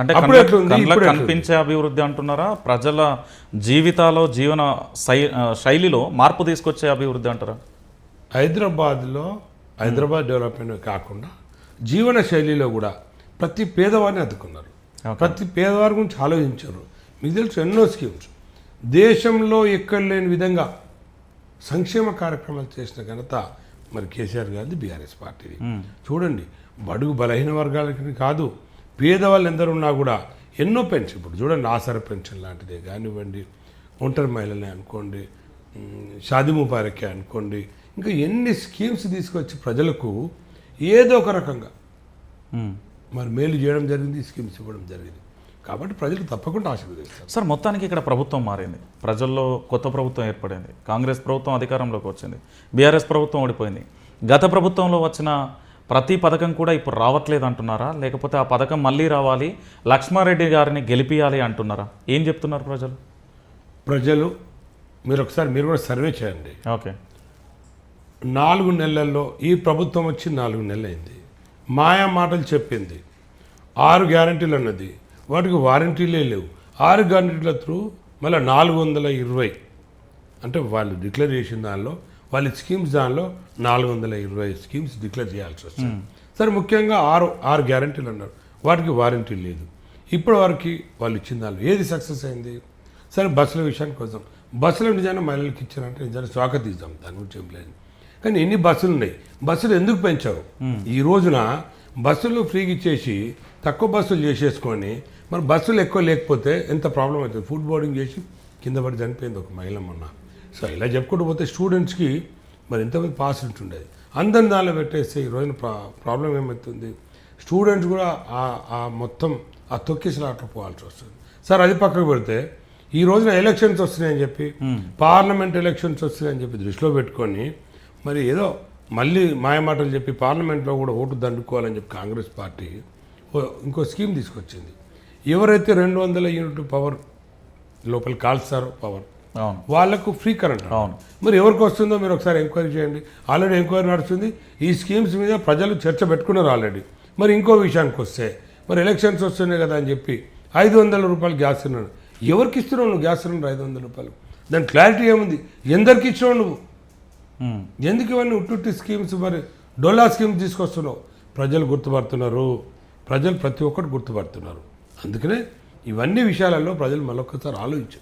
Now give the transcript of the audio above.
అంటే అప్పుడు ఎట్లుంది? కనిపించే అభివృద్ధి అంటున్నారా? ప్రజల జీవితాలో జీవన శైలిలో మార్పు తీసుకొచ్చే అభివృద్ధి అంటారా? హైదరాబాద్లో హైదరాబాద్ డెవలప్మెంట్ కాకుండా జీవన శైలిలో కూడా ప్రతి పేదవాడిని అద్దుకున్నారు. ప్రతి పేదవారి గురించి ఆలోచించారు. మీకు తెలుసు ఎన్నో స్కీమ్స్. దేశంలో ఎక్కడ లేని విధంగా సంక్షేమ కార్యక్రమాలు చేసిన ఘనత మరి కేసీఆర్ గారిది బీఆర్ఎస్ పార్టీది. చూడండి బడుగు బలహీన వర్గాలకి కాదు పేదవాళ్ళు ఎందరు ఉన్నా కూడా ఎన్నో పెన్షన్. ఇప్పుడు చూడండి ఆసర పెన్షన్ లాంటిదే కానివ్వండి ఒంటరి మహిళలే అనుకోండి షాదీ ముబారకే అనుకోండి ఇంకా ఎన్ని స్కీమ్స్ తీసుకొచ్చి ప్రజలకు ఏదో ఒక రకంగా. మరి మేలు చేయడం జరిగింది స్కీమ్స్ ఇవ్వడం జరిగింది. కాబట్టి ప్రజలు తప్పకుండా ఆశీర్వదిస్తారు. సార్ మొత్తానికి ఇక్కడ ప్రభుత్వం మారింది. ప్రజల్లో కొత్త ప్రభుత్వం ఏర్పడింది. కాంగ్రెస్ ప్రభుత్వం అధికారంలోకి వచ్చింది. బీఆర్ఎస్ ప్రభుత్వం ఓడిపోయింది. గత ప్రభుత్వంలో వచ్చిన ప్రతి పథకం కూడా ఇప్పుడు రావట్లేదు అంటున్నారా? లేకపోతే ఆ పథకం మళ్ళీ రావాలి లక్ష్మారెడ్డి గారిని గెలిపియాలి అంటున్నారా? ఏం చెప్తున్నారు ప్రజలు? ప్రజలు మీరు ఒకసారి మీరు కూడా సర్వే చేయండి. ఓకే. నాలుగు నెలల్లో ఈ ప్రభుత్వం వచ్చి నాలుగు నెలలు అయింది మాయా మాటలు చెప్పింది. ఆరు గ్యారంటీలు అన్నది. వాటికి వారంటీలే లేవు. ఆరు గ్యారంటీల త్రూ మళ్ళీ నాలుగు వందల ఇరవై. అంటే వాళ్ళు డిక్లేర్ చేసిన దానిలో వాళ్ళ స్కీమ్స్ దానిలో నాలుగు వందల ఇరవై స్కీమ్స్ డిక్లేర్ చేయాల్సి వస్తుంది. సరే ముఖ్యంగా ఆరు ఆరు గ్యారంటీలు అన్నారు. వాటికి వారంటీ లేదు. ఇప్పటి వరకు వాళ్ళు ఇచ్చిన దానిలో ఏది సక్సెస్ అయింది? సరే బస్సుల విషయానికి వద్దాం. బస్సులు నిజంగా మహిళలకు ఇచ్చారంటే నిజంగా స్వాగతిద్దాం. దాని గురించి ఏం లేదు. కానీ ఎన్ని బస్సులు ఉన్నాయి? బస్సులు ఎందుకు పెంచావు? ఈ రోజున బస్సులు ఫ్రీగా ఇచ్చేసి తక్కువ బస్సులు చేసేసుకొని మరి బస్సులు ఎక్కువ లేకపోతే ఎంత ప్రాబ్లం అవుతుంది? ఫుడ్ బోర్డింగ్ చేసి కింద పడి చనిపోయింది ఒక మహిళ మొన్న. సో ఇలా చెప్పుకుంటూ పోతే స్టూడెంట్స్కి మరి ఎంతమంది పాస్ ఉంటుండేది? అందరిని దానిలో పెట్టేస్తే ఈ రోజున ప్రా ప్రాబ్లం ఏమవుతుంది స్టూడెంట్స్ కూడా ఆ- ఆ మొత్తం ఆ తొక్కిసలాట్లో పోవాల్సి వస్తుంది. సార్ అది పక్కకు పెడితే ఈ రోజున ఎలక్షన్స్ వస్తున్నాయని చెప్పి పార్లమెంట్ ఎలక్షన్స్ వస్తున్నాయని చెప్పి దృష్టిలో పెట్టుకొని మరి ఏదో మళ్ళీ మాయమాటలు చెప్పి పార్లమెంట్లో కూడా ఓటు దండుకోవాలని చెప్పి కాంగ్రెస్ పార్టీ ఇంకో స్కీమ్ తీసుకొచ్చింది. ఎవరైతే రెండు వందల యూనిట్ పవర్ లోపల కాల్స్తారో పవర్ అవును. వాళ్ళకు ఫ్రీ కరెంట్ అవును. మరి ఎవరికి వస్తుందో మీరు ఒకసారి ఎంక్వైరీ చేయండి. ఆల్రెడీ ఎంక్వైరీ నడుస్తుంది. ఈ స్కీమ్స్ మీద ప్రజలు చర్చ పెట్టుకున్నారు ఆల్రెడీ మరి ఇంకో విషయానికి వస్తే మరి ఎలక్షన్స్ వస్తున్నాయి కదా అని చెప్పి ఐదు వందల రూపాయలు గ్యాస్ సిలిండర్ ఎవరికి ఇస్తున్నావు నువ్వు గ్యాస్ సిలిండర్ ఐదు వందల రూపాయలు? దాని క్లారిటీ ఏముంది? ఎందరికి ఇచ్చినావు నువ్వు. ఎందుకు ఇవన్నీ ఉట్టుట్టి స్కీమ్స్ మరి డోలా స్కీమ్స్ తీసుకొస్తున్నావు? ప్రజలు గుర్తుపడుతున్నారు. ప్రజలు ప్రతి ఒక్కటి గుర్తుపడుతున్నారు. అందుకనే ఇవన్నీ విషయాలలో ప్రజలు మళ్ళొక్కసారి ఆలోచించారు